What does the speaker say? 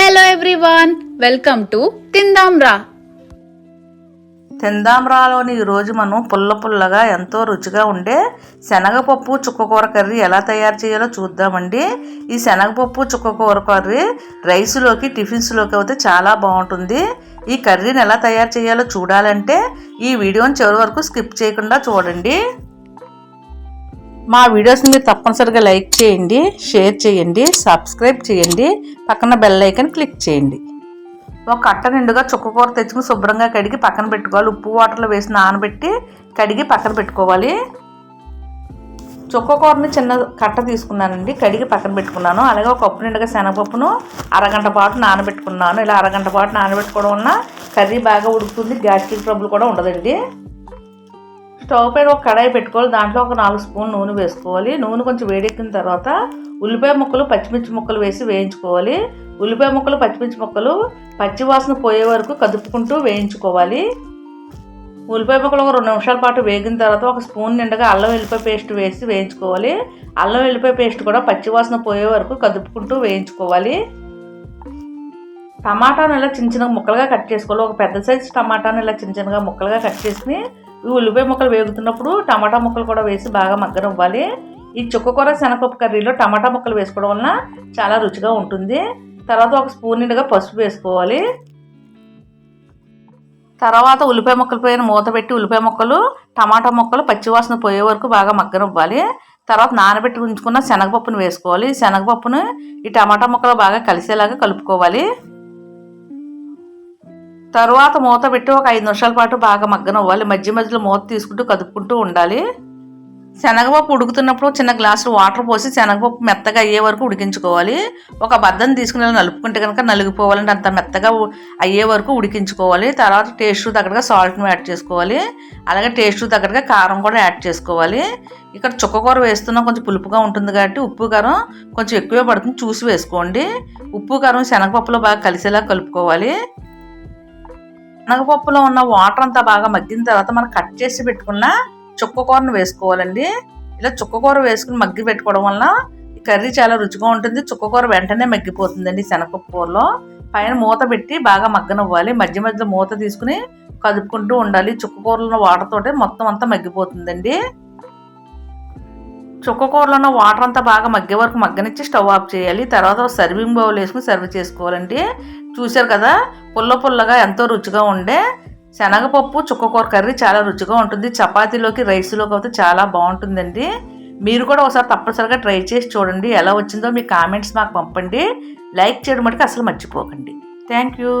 Hello everyone welcome to తిందాం రా తిందాంరాలోని ఈరోజు మనం పుల్ల పుల్లగా ఎంతో రుచిగా ఉండే శనగపప్పు చుక్కకూర కర్రీ ఎలా తయారు చేయాలో చూద్దామండి. ఈ శనగపప్పు చుక్కకూర కర్రీ రైస్లోకి టిఫిన్స్లోకి అయితే చాలా బాగుంటుంది. ఈ కర్రీని ఎలా తయారు చేయాలో చూడాలంటే ఈ వీడియోని చివరి వరకు స్కిప్ చేయకుండా చూడండి. మా వీడియోస్ని మీరు తప్పనిసరిగా లైక్ చేయండి షేర్ చేయండి సబ్స్క్రైబ్ చేయండి పక్కన బెల్ ఐకన్ క్లిక్ చేయండి. ఒక కట్ట నిండుగా చుక్కకూర తెచ్చుకుని శుభ్రంగా కడిగి పక్కన పెట్టుకోవాలి. ఉప్పు వాటర్లో వేసి నానబెట్టి కడిగి పక్కన పెట్టుకోవాలి. చుక్కకూరని చిన్న కట్ట తీసుకున్నానండి కడిగి పక్కన పెట్టుకున్నాను. అలాగే ఒక కప్పు నిండుగా శనగపప్పును అరగంట పాటు నానబెట్టుకున్నాను. ఇలా అరగంట పాటు నానబెట్టుకోవడం వల్ల కర్రీ బాగా ఉడుకుతుంది గ్యాస్ట్రిక్ ట్రబుల్ కూడా ఉండదండి. స్టవ్ పైన ఒక కడాయి పెట్టుకోవాలి. దాంట్లో ఒక నాలుగు స్పూన్ నూనె వేసుకోవాలి. నూనె కొంచెం వేడెక్కిన తర్వాత ఉల్లిపాయ ముక్కలు పచ్చిమిర్చి ముక్కలు వేసి వేయించుకోవాలి. ఉల్లిపాయ ముక్కలు పచ్చిమిర్చి ముక్కలు పచ్చి వాసన పోయే వరకు కదుపుకుంటూ వేయించుకోవాలి. ఉల్లిపాయ ముక్కలు ఒక రెండు నిమిషాల పాటు వేగిన తర్వాత ఒక స్పూన్ నిండుగా అల్లం వెల్లిపాయ పేస్ట్ వేసి వేయించుకోవాలి. అల్లం వెల్లిపాయ పేస్ట్ కూడా పచ్చివాసన పోయే వరకు కదుపుకుంటూ వేయించుకోవాలి. టమాటాను ఇలా చిన్న చిన్న ముక్కలుగా కట్ చేసుకోవాలి. ఒక పెద్ద సైజు టమాటాను ఇలా చిన్న చిన్నగా ముక్కలుగా కట్ చేసుకుని ఈ ఉల్లిపాయ ముక్కలు వేగుతున్నప్పుడు టమాటా ముక్కలు కూడా వేసి బాగా మగ్గనివ్వాలి ఈ చుక్కకూర శనగపప్పు కర్రీలో టమాటా ముక్కలు వేసుకోవడం వలన చాలా రుచిగా ఉంటుంది. తర్వాత ఒక స్పూన్ నిండుగా పసుపు వేసుకోవాలి. తర్వాత ఉల్లిపాయ ముక్కలు పైన మూత పెట్టి ఉల్లిపాయ ముక్కలు టమాటా ముక్కలు పచ్చివాసన పోయే వరకు బాగా మగ్గనివ్వాలి తర్వాత నానబెట్టి ఉంచుకున్న శనగపప్పును వేసుకోవాలి. శనగపప్పును ఈ టమాటా ముక్కలు బాగా కలిసేలాగా కలుపుకోవాలి. తర్వాత మూత పెట్టి ఒక ఐదు నిమిషాల పాటు బాగా మగ్గనివ్వాలి. మధ్య మధ్యలో మూత తీసుకుంటూ కదుపుకుంటూ ఉండాలి. శనగపప్పు ఉడుకుతున్నప్పుడు చిన్న గ్లాసులు వాటర్ పోసి శనగపప్పు మెత్తగా అయ్యే వరకు ఉడికించుకోవాలి. ఒక బద్దం తీసుకుని నలుపుకుంటే కనుక నలిగిపోవాలంటే అంత మెత్తగా అయ్యే వరకు ఉడికించుకోవాలి. తర్వాత టేస్ట్ తగ్గట్టుగా సాల్ట్ను యాడ్ చేసుకోవాలి. అలాగే టేస్ట్ తగ్గట్టుగా కారం కూడా యాడ్ చేసుకోవాలి. ఇక్కడ చుక్కకూర వేస్తున్నా కొంచెం పులుపుగా ఉంటుంది కాబట్టి ఉప్పు కారం కొంచెం ఎక్కువే పడుతుంది. చూసి వేసుకోండి. ఉప్పు కారం శనగపప్పులో బాగా కలిసేలా కలుపుకోవాలి. శనగపప్పులో ఉన్న వాటర్ అంతా బాగా మగ్గిన తర్వాత మనం కట్ చేసి పెట్టుకున్న చుక్కకూరను వేసుకోవాలండి. ఇలా చుక్కకూర వేసుకుని మగ్గి పెట్టుకోవడం వల్ల ఈ కర్రీ చాలా రుచిగా ఉంటుంది. చుక్కకూర వెంటనే మగ్గిపోతుందండి శనగపప్పు కూరలో. పైన మూత పెట్టి బాగా మగ్గనివ్వాలి. మధ్య మధ్యలో మూత తీసుకుని కదుపుకుంటూ ఉండాలి. చుక్కకూరలో వాటర్ మొత్తం అంతా మగ్గిపోతుందండి. చుక్కకూరలో ఉన్న వాటర్ అంతా బాగా మగ్గే వరకు మగ్గనిచ్చి స్టవ్ ఆఫ్ చేయాలి. తర్వాత సర్వింగ్ బౌల్ వేసుకుని సర్వ్ చేసుకోవాలండి చూశారు కదా పుల్ల పుల్లగా ఎంతో రుచిగా ఉండే శనగపప్పు చుక్కకూర కర్రీ చాలా రుచిగా ఉంటుంది. చపాతీలోకి రైస్లోకి అయితే చాలా బాగుంటుందండి. మీరు కూడా ఒకసారి తప్పనిసరిగా ట్రై చేసి చూడండి. ఎలా వచ్చిందో మీ కామెంట్స్ మాకు పంపండి. లైక్ చేయడం మటుకు అసలు మర్చిపోకండి. Thank you